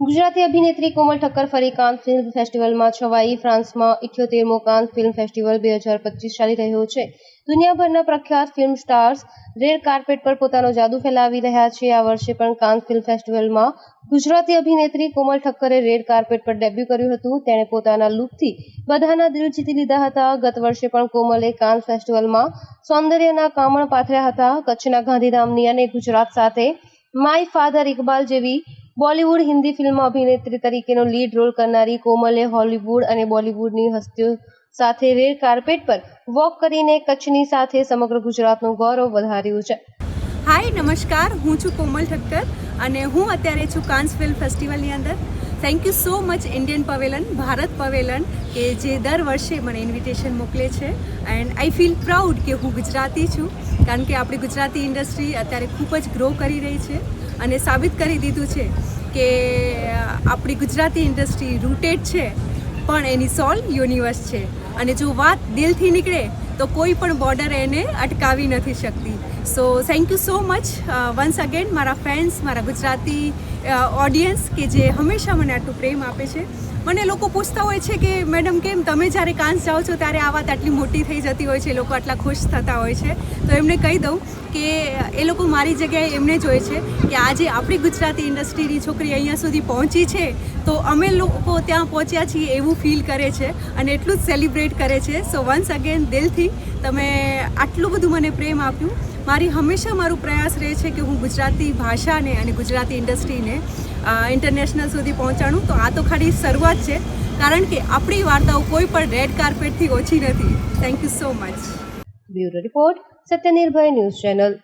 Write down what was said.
ગુજરાતી અભિનેત્રી કોમલ ઠક્કર ફરી કાન ફિલ્મ ફેસ્ટિવલમાં છવાઈ. ફ્રાન્સમાં ઇઠ્યોતેરમો કાન ફિલ્મ ફેસ્ટિવલ બે હજાર પચીસ ચાલી રહ્યો છે. દુનિયાભરના પ્રખ્યાત ફિલ્મ સ્ટાર્સ રેડ કાર્પેટ પર પોતાનો જાદુ ફેલાવી રહ્યા છે. આ વર્ષે પણ કાન ફિલ્મ ફેસ્ટિવલમાં ગુજરાતી અભિનેત્રી કોમલ ઠક્કરે રેડ કાર્પેટ પર ડેબ્યુ કર્યું હતું. તેણે પોતાના લુકથી બધાના દિલ જીતી લીધા હતા. ગત વર્ષે પણ કોમલે કાન ફેસ્ટિવલમાં સૌંદર્યના કામણ પાથર્યા હતા. કચ્છના ગાંધીધામની અને ગુજરાત સાથે માય ફાધર ઇકબાલ જેવી બોલિવૂડ હિન્દી ફિલ્મ અભિનેત્રી તરીકેનો લીડ રોલ કરનારી કોમલે હોલિવૂડ અને બોલિવૂડની હસ્તીઓ સાથે રેડ કાર્પેટ પર વોક કરીને કચ્છની સાથે સમગ્ર ગુજરાતનું ગૌરવ વધાર્યું છે. હાય, નમસ્કાર. હું છું કોમલ ઠક્કર અને હું અત્યારે છું કાન્સ ફિલ્મ ફેસ્ટિવલની અંદર. Thank you so much Indian pavilion Bharat pavilion કે જે દર વર્ષે મને ઇન્વિટેશન મોકલે છે. એન્ડ આઈ ફીલ પ્રાઉડ કે હું ગુજરાતી છું, કારણ કે આપણી ગુજરાતી ઇન્ડસ્ટ્રી અત્યારે ખૂબ જ ગ્રો કરી રહી છે. અને સાબિત કરી દીધું છે કે આપણી ગુજરાતી ઇન્ડસ્ટ્રી રૂટેડ છે, પણ એની સોલ યુનિવર્સ છે. અને જો વાત દિલથી નીકળે, તો કોઈ પણ બોર્ડર એને અટકાવી નથી શકતી. So thank you so much once again મારા ફ્રેન્ડ્સ મારા ગુજરાતી ઓડિયન્સ કે જે હંમેશા મને આટલું પ્રેમ આપે છે. મને લોકો પૂછતા હોય છે કે, મેડમ, કેમ? તમે જ્યારે કાન્સ જાઓ છો, ત્યારે આ વાત આટલી મોટી થઈ જતી હોય છે લોકો આટલા ખુશ થતા હોય છે. તો એમને કહી દઉં કે, એ લોકો મારી જગ્યાએ એમને જોઈએ છે કે આજે આપણી ગુજરાતી ઇન્ડસ્ટ્રીની છોકરી અહીંયા સુધી પહોંચી છે, તો અમે લોકો ત્યાં પહોંચ્યા છીએ એવું ફીલ કરે છે અને એટલું જ સેલિબ્રેટ કરે છે. સો વન્સ અગેન દિલથી તમે આટલું બધું મને પ્રેમ આપ્યું. મારી હંમેશા મારું પ્રયાસ રહે છે કે હું ગુજરાતી ભાષાને અને ગુજરાતી ઇન્ડસ્ટ્રીને ઇન્ટરનેશનલ સુધી પહોંચાડું. તો આ તો ખાલી શરૂઆત છે. કારણ કે આપણી વાર્તાઓ કોઈ પણ રેડ કાર્પેટથી ઓછી નથી. Thank you so much bureau report, Satyanirbhay news channel.